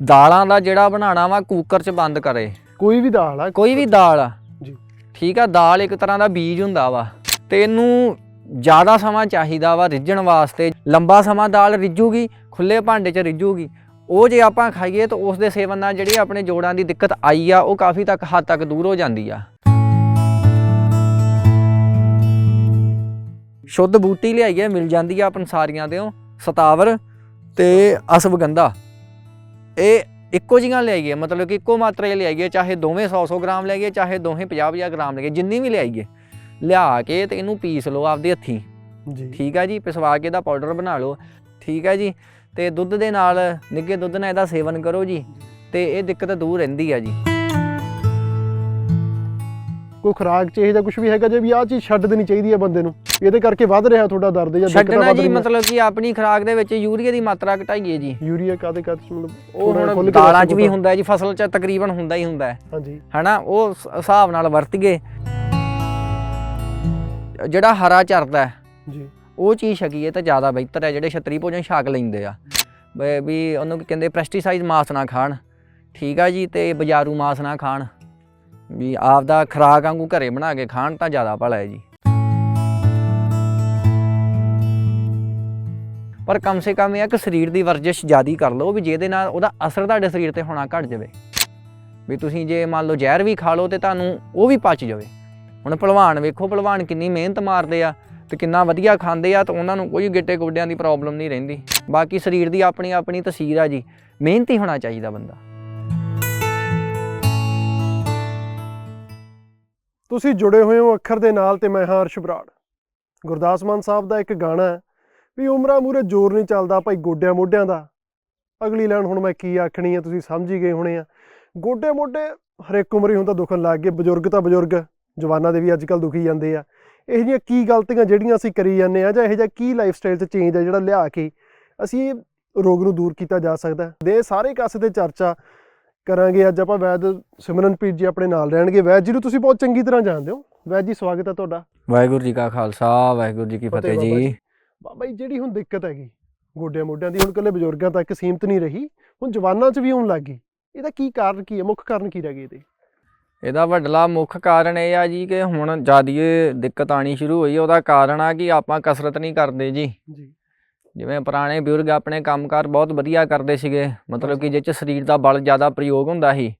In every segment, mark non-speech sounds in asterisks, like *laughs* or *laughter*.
ਦਾਲਾਂ ਦਾ ਜਿਹੜਾ ਬਣਾਉਣਾ ਵਾ ਕੁੱਕਰ 'ਚ ਬੰਦ ਕਰੇ। ਕੋਈ ਵੀ ਦਾਲ ਆ। ਕੋਈ ਵੀ ਦਾਲ। ਆ ਜੀ। ਠੀਕ ਆ ਦਾਲ ਇੱਕ ਤਰ੍ਹਾਂ ਦਾ ਬੀਜ ਹੁੰਦਾ ਵਾ। ਤੇ ਇਹਨੂੰ ਜ਼ਿਆਦਾ ਸਮਾਂ ਚਾਹੀਦਾ ਵਾ ਰਿੱਝਣ ਵਾਸਤੇ। ਲੰਬਾ ਸਮਾਂ ਦਾਲ ਰਿੱਝੂਗੀ ਖੁੱਲੇ ਭਾਂਡੇ 'ਚ ਰਿੱਝੂਗੀ। ਉਹ ਜੇ ਆਪਾਂ ਖਾਈਏ ਤਾਂ ਉਸ ਦੇ ਸੇਵਨ ਨਾਲ ਜਿਹੜੀ ਆਪਣੇ ਜੋੜਾਂ ਦੀ ਦਿੱਕਤ ਆਈ ਆ ਉਹ ਕਾਫੀ ਤੱਕ ਹੱਦ ਤੱਕ ਦੂਰ ਹੋ ਜਾਂਦੀ ਆ। ਸ਼ੁੱਧ ਬੂਟੀ ਲਿਆਈਏ ਮਿਲ ਜਾਂਦੀ ਆ ਪੰਸਾਰੀਆਂ ਦੇ ਸਤਾਵਰ ਤੇ ਅਸਵਗੰਧਾ। ਇਹ ਇੱਕੋ ਜਿਹੀਆਂ ਲਿਆਈਏ ਮਤਲਬ ਕਿ ਇੱਕੋ ਮਾਤਰਾ ਹੀ ਲਿਆਈਏ ਚਾਹੇ ਦੋਵੇਂ 100-100 ਗ੍ਰਾਮ ਲਿਆਈਏ ਚਾਹੇ ਦੋਵੇਂ 50-50 ਗ੍ਰਾਮ ਲਿਆਈਏ ਜਿੰਨੀ ਵੀ ਲਿਆਈਏ ਲਿਆ ਕੇ ਤੇ ਇਹਨੂੰ ਪੀਸ ਲਓ ਆਪਦੇ ਹੱਥੀਂ। ਜੀ। ਠੀਕ ਆ ਜੀ? ਪਿਸਵਾ ਕੇ ਇਹਦਾ ਪਾਊਡਰ ਬਣਾ ਲਓ। ਠੀਕ ਆ ਜੀ? ਤੇ ਦੁੱਧ ਦੇ ਨਾਲ ਨਿੱਘੇ ਦੁੱਧ ਨਾਲ ਇਹਦਾ ਸੇਵਨ ਕਰੋ ਜੀ। ਤੇ ਇਹ ਦਿੱਕਤ ਦੂਰ ਰਹਿੰਦੀ ਆ ਜੀ। ਕੋਈ ਖੁਰਾਕ ਚ ਇਹ ਜਾਂ ਕੁਝ ਵੀ ਹੈਗਾ ਜੇ ਵੀ ਆਹ ਚੀਜ਼ ਛੱਡ ਦੇਣੀ ਚਾਹੀਦੀ ਹੈ ਬੰਦੇ ਨੂੰ ਇਹਦੇ ਕਰਕੇ ਵੱਧ ਰਿਹਾ ਤੁਹਾਡਾ ਦਰਦ ਜਾਂ ਦਿੱਕਤਾਂ ਛੱਡਣਾ ਵੱਧ ਜੀ ਰਹੀਆਂ। ਮਤਲਬ ਕਿ ਆਪਣੀ ਖੁਰਾਕ ਦੇ ਵਿੱਚ ਯੂਰੀਆ ਦੀ ਮਾਤਰਾ ਘਟਾਈਏ ਜੀ। ਯੂਰੀਆ ਕਾਦੇ ਕਾਦੇ ਮਤਲਬ ਉਹ ਥੋੜ੍ਹਾ ਹੁਣ ਖੁੱਲ੍ਹ ਕੇ ਦਾਲਾਂ 'ਚ ਵੀ। ਹੁੰਦਾ ਜੀ ਫਸਲ 'ਚ ਤਕਰੀਬਨ ਹੁੰਦਾ ਹੀ ਹੁੰਦਾ ਹੈ। ਹਾਂਜੀ। ਹਨਾ ਉਹ ਸ- ਹਿਸਾਬ ਨਾਲ ਵਰਤੀਏ। ਜਿਹੜਾ ਹਰਾ ਚਰਦਾ ਹੈ ਜੀ। ਉਹ ਚੀਜ਼ ਛਕੀਏ ਤਾਂ ਜ਼ਿਆਦਾ ਬਿਹਤਰ ਹੈ ਜਿਹੜੇ ਛਤਰੀ ਭੋਜਨ ਛਕ ਲੈਂਦੇ ਆ। ਵੀ- ਵੀ ਉਹਨੂੰ ਕੀ ਕਹਿੰਦੇ ਪੈਸਟੀਸਾਈਡ ਮਾਸ ਨਾ ਖਾਣ। ਠੀਕ ਆ ਜੀ ਤੇ ਬਾਜ਼ਾਰੂ ਮਾਸ ਨਾ ਖਾਣ। ਵੀ ਆਪਦਾ ਖੁਰਾਕ ਵਾਂਗੂ ਘਰੇ ਬਣਾ ਕੇ ਖਾਣ ਤਾਂ ਜ਼ਿਆਦਾ ਭਲਾ ਹੈ ਜੀ। ਪਰ ਕਮ ਸੇ ਕਮ ਇਹ ਆ ਕਿ ਸਰੀਰ ਦੀ ਵਰਜਿਸ਼ ਜ਼ਿਆਦੀ ਕਰ ਲਓ ਵੀ ਜਿਹਦੇ ਨਾਲ ਉਹਦਾ ਅਸਰ ਤੁਹਾਡੇ ਸਰੀਰ ਤੇ ਹੋਣਾ ਘਟ ਜਾਵੇ। ਵੀ ਤੁਸੀਂ ਜੇ ਮੰਨ ਲਓ ਜ਼ਹਿਰ ਵੀ ਖਾ ਲਓ ਤੇ ਤੁਹਾਨੂੰ ਉਹ ਵੀ ਪਚ ਜਾਵੇ। ਹੁਣ ਭਲਵਾਨ ਵੇਖੋ, ਭਲਵਾਨ ਕਿੰਨੀ ਮਿਹਨਤ ਮਾਰਦੇ ਆ ਤੇ ਕਿੰਨਾ ਵਧੀਆ ਖਾਂਦੇ ਆ ਤਾਂ ਉਹਨਾਂ ਨੂੰ ਕੋਈ ਗਿੱਟੇ ਗੋਡਿਆਂ ਦੀ ਪ੍ਰੋਬਲਮ ਨਹੀਂ ਰਹਿੰਦੀ। ਬਾਕੀ ਸਰੀਰ ਦੀ ਆਪਣੀ ਆਪਣੀ ਤਸਵੀਰ ਆ ਜੀ। ਮਿਹਨਤੀ ਹੋਣਾ ਚਾਹੀਦਾ ਬੰਦਾ। ਤੁਸੀਂ ਜੁੜੇ ਹੋਏ ਹੋ ਅੱਖਰ ਦੇ ਨਾਲ ਤੇ ਮੈਂ ਹਾਂ ਹਰਸ਼ ਬਰਾੜ। ਗੁਰਦਾਸ ਮਾਨ ਸਾਹਿਬ ਦਾ ਇੱਕ ਗਾਣਾ ਹੈ ਵੀ ਉਮਰਾਂ ਮੂਰੇ ਜ਼ੋਰ ਨਹੀਂ ਚੱਲਦਾ ਭਾਈ ਗੋਡਿਆਂ ਮੋਢਿਆਂ ਦਾ। ਅਗਲੀ ਲਾਈਨ ਹੁਣ ਮੈਂ ਕੀ ਆਖਣੀ ਹੈ ਤੁਸੀਂ ਸਮਝ ਹੀ ਗਏ ਹੋਣੇ ਆ। ਗੋਡੇ ਮੋਢੇ ਹਰੇਕ ਉਮਰ ਹੀ ਹੁਣ ਦੁਖਣ ਲੱਗ ਗਏ, ਬਜ਼ੁਰਗ ਤਾਂ ਬਜ਼ੁਰਗ, ਜਵਾਨਾਂ ਦੇ ਵੀ ਅੱਜ ਕੱਲ ਦੁਖੀ ਜਾਂਦੇ ਆ। ਇਹ ਜਿਹੀਆਂ ਕੀ ਗਲਤੀਆਂ ਜਿਹੜੀਆਂ ਅਸੀਂ ਕਰੀ ਜਾਂਦੇ ਆ ਜਾਂ ਇਹ ਜਿਹਾ ਕੀ ਲਾਈਫ ਸਟਾਈਲ 'ਚ ਚੇਂਜ ਆ ਜਿਹੜਾ ਲਿਆ ਕੇ ਅਸੀਂ ਰੋਗ ਨੂੰ ਦੂਰ ਕੀਤਾ ਜਾ ਸਕਦਾ ਦੇ ਸਾਰੇ ਕਾਸੇ ਤੇ ਚਰਚਾ ਕਰਾਂਗੇ ਅੱਜ ਆਪਾਂ ਵੈਦ ਸਿਮਰਨਪ੍ਰੀਤ ਜੀ ਆਪਣੇ ਨਾਲ ਰਹਿਣਗੇ। ਵੈਦ ਜੀ ਨੂੰ ਤੁਸੀਂ ਬਹੁਤ ਚੰਗੀ ਤਰ੍ਹਾਂ ਜਾਣਦੇ ਹੋ। ਵੈਦ ਜੀ ਸਵਾਗਤ ਹੈ ਤੁਹਾਡਾ। ਵਾਹਿਗੁਰੂ ਜੀ ਕਾ ਖਾਲਸਾ ਵਾਹਿਗੁਰੂ ਜੀ ਕੀ ਫਤਿਹ ਜੀ। ਬਾਬਾ ਜੀ ਜਿਹੜੀ ਹੁਣ ਦਿੱਕਤ ਹੈਗੀ ਗੋਡਿਆਂ ਮੋਢਿਆਂ ਦੀ ਹੁਣ ਕੱਲੇ ਬਜ਼ੁਰਗਾਂ ਤੱਕ ਸੀਮਤ ਨਹੀਂ ਰਹੀ ਹੁਣ ਜਵਾਨਾਂ 'ਚ ਵੀ ਆਉਣ ਲੱਗ ਇਹਦਾ ਕੀ ਕਾਰਨ ਕੀ ਹੈ? ਮੁੱਖ ਕਾਰਨ ਕੀ ਰਹਿ ਗਏ ਇਹਦੇ? ਇਹਦਾ ਵੱਡਲਾ ਮੁੱਖ ਕਾਰਨ ਇਹ ਆ ਜੀ ਕਿ ਹੁਣ ਜਿਆਦੀਏ ਦਿੱਕਤ ਆਣੀ ਸ਼ੁਰੂ ਹੋਈ। ਉਹਦਾ ਕਾਰਨ ਆ ਕਿ ਆਪਾਂ ਕਸਰਤ ਨਹੀਂ ਕਰਦੇ ਜੀ। ਜੀ। ਜਿਵੇਂ ਪੁਰਾਣੇ ਬਜ਼ੁਰਗ ਆਪਣੇ ਕੰਮਕਾਰ ਬਹੁਤ ਵਧੀਆ ਕਰਦੇ ਸੀਗੇ ਮਤਲਬ ਕਿ ਜਿਹ ਚ ਸਰੀਰ ਦਾ ਬਲ ਜ਼ਿਆਦਾ ਪ੍ਰਯੋਗ ਹੁੰਦਾ ਸੀ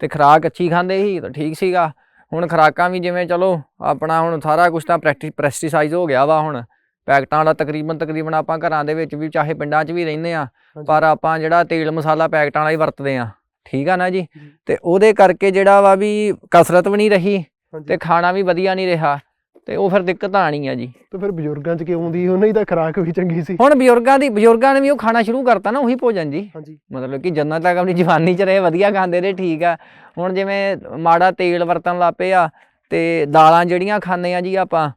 ਤੇ ਖੁਰਾਕ ਅੱਛੀ ਖਾਂਦੇ ਸੀ ਤਾਂ ਠੀਕ ਸੀਗਾ। ਹੁਣ ਖੁਰਾਕਾਂ ਵੀ ਜਿਵੇਂ ਚਲੋ ਆਪਣਾ ਹੁਣ ਸਾਰਾ ਕੁਝ ਤਾਂ ਪ੍ਰੈਕਟਿਸ ਪ੍ਰੈਸਟੀਸਾਈਜ਼ ਹੋ ਗਿਆ ਵਾ ਹੁਣ। ਪੈਕਟਾਂ ਦਾ ਤਕਰੀਬਨ ਤਕਰੀਬਨ ਆਪਾਂ ਘਰਾਂ ਦੇ ਵਿੱਚ ਵੀ ਚਾਹੇ ਪਿੰਡਾਂ 'ਚ ਵੀ ਰਹਿੰਦੇ ਆ। ਪਰ ਆਪਾਂ ਜਿਹੜਾ ਤੇਲ ਮਸਾਲਾ ਪੈਕਟਾਂ ਵਾਲਾ ਹੀ ਵਰਤਦੇ ਆ ਠੀਕ ਆ ਨਾ ਜੀ। ਤੇ ਉਹਦੇ ਕਰਕੇ ਜਿਹੜਾ ਵਾ ਵੀ ਕਸਰਤ ਵੀ ਨਹੀਂ ਰਹੀ ਤੇ ਖਾਣਾ ਵੀ ਵਧੀਆ ਨਹੀਂ ਰਿਹਾ। ਤੇ ਉਹ ਫਿਰ ਦਿੱਕਤ ਆਣੀ ਆ ਜੀ। ਤੇ ਫਿਰ ਬਜ਼ੁਰਗਾਂ 'ਚ ਕਿਉਂ ਆਉਂਦੀ ਉਹਨਾਂ ਦੀ ਤਾਂ ਖੁਰਾਕ ਵੀ ਚੰਗੀ ਸੀ। ਹੁਣ ਬਜ਼ੁਰਗਾਂ ਦੀ ਬਜ਼ੁਰਗਾਂ ਨੇ ਵੀ ਉਹ ਖਾਣਾ ਸ਼ੁਰੂ ਕਰਤਾ ਨਾ ਉਹੀ ਭੋਜਨ ਜੀ। ਹਾਂਜੀ। ਮਤਲਬ ਕਿ ਜੰਨਤ ਤੱਕ ਆਪਣੀ ਜਵਾਨੀ ਚ ਰਹੇ ਵਧੀਆ ਖਾਂਦੇ ਰਹੇ ਠੀਕ ਆ। ਹੁਣ ਜਿਵੇਂ ਮਾੜਾ ਤੇਲ ਵਰਤਣ ਲੱਗ ਪਏ ਆ ਤੇ ਦਾਲਾਂ ਜਿਹੜੀਆਂ ਖਾਂਦੇ ਆ ਜੀ ਆਪਾਂ